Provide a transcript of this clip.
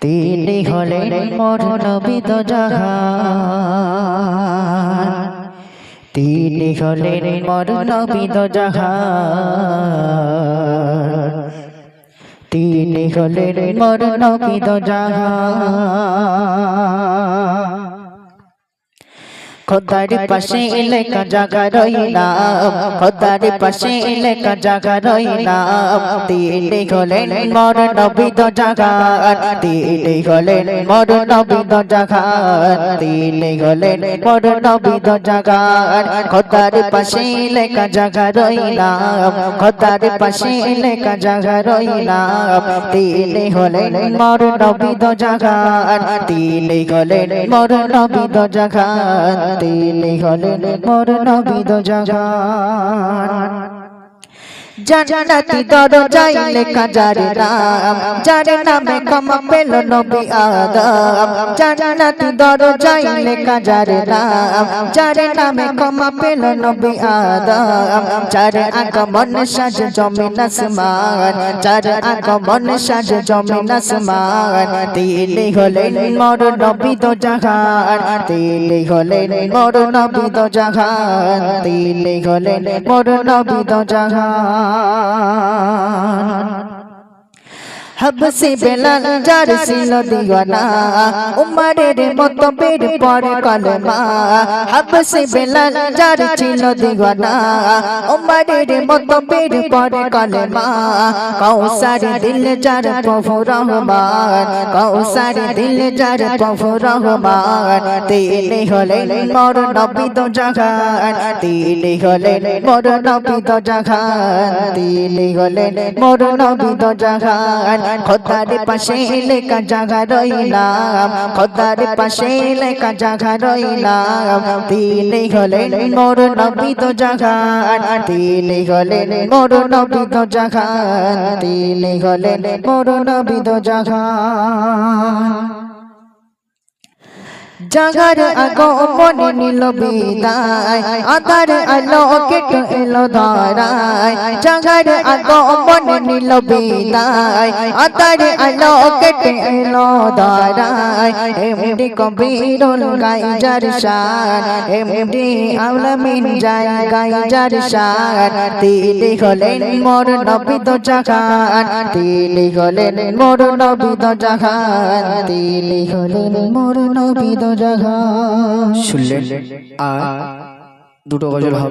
তিনি হলেন মোর নবিদ জাহান। তিনি হলেন মোর নবিদ জাহান। তিনি হলেন মোর নবিদ জাহান। খোদার পাশে এলাকা জাগা রইলাম, খোদার পাশে এলাকা জাগা রইলাম। তিনি হলেন মর নবিদ জাগান তিনি হলেন মর নবিদ জাগান তিনি হলেন মর নবিদ জাগান খোদার পাশে এলাকা জাগা রইলাম, খোদার পাশে এলাকা জাগা রইলাম। তিনি হলেন মর নবিদ জাগান তিনি হলেন মর নবিদ জাগান তিনি হলেন মোর নবিদ জাগান। জান্নাতি দরজায় লেখা যার নাম, যার নামে ক্ষমা পেল নবী আদম। জান্নাতি দরজায় লেখা যার নাম, যার নামে ক্ষমা পেল নবী আদম। যার আগমন সাজ জমিন আসমান, যার আগমন সাজ জমিন আসমান। তিনি হলেন মোর নবী তো জাহান, তিনি হলেন মোর নবী তো জাহান, তিনি হলেন মোর নবী তো জাহান। প্রাণ হবসে বেলাল যার ছিল দিওয়ানা উমারের মতো বের পর কলমা। হবসে বেলাল যার ছিল দিওয়ানা উমারের মতো বের পর কলমা। কৌসার দিল যার প্রভু রহমান। কৌসার দিল যার প্রভু রহমান। তিনি হলেন মোর নবী তো জাগান তিনি হলেন মোর নবী তো জাগান তিনি হলেন মোর নবী তো জাগান খোদার পাশে লেখা জাগা রইলাম, খোদার পাশে লেখা জাগা রইলাম। তিনি হলেন মোর নবী তো জাগান, তিনি হলেন মোর নবী তো জাগান, তিনি হলেন মোর নবী তো জাগান। জাগার আগো মনে নিল বিদায়, আধার আলো কেটে এলো ধরায়। জাগার আগো নিল বিদায়, আধার আলো কেটে এলো ধরায়। এমডি কবিরুল গাই যার শান, এমডি আলমিন যাই গাই যার শান। তিনি হলেন মোর নবী তো জাগান হলেন মোর নবী তো জাগান হলেন মোর নবী তো শুনলেন আর দুটো গজল হবে।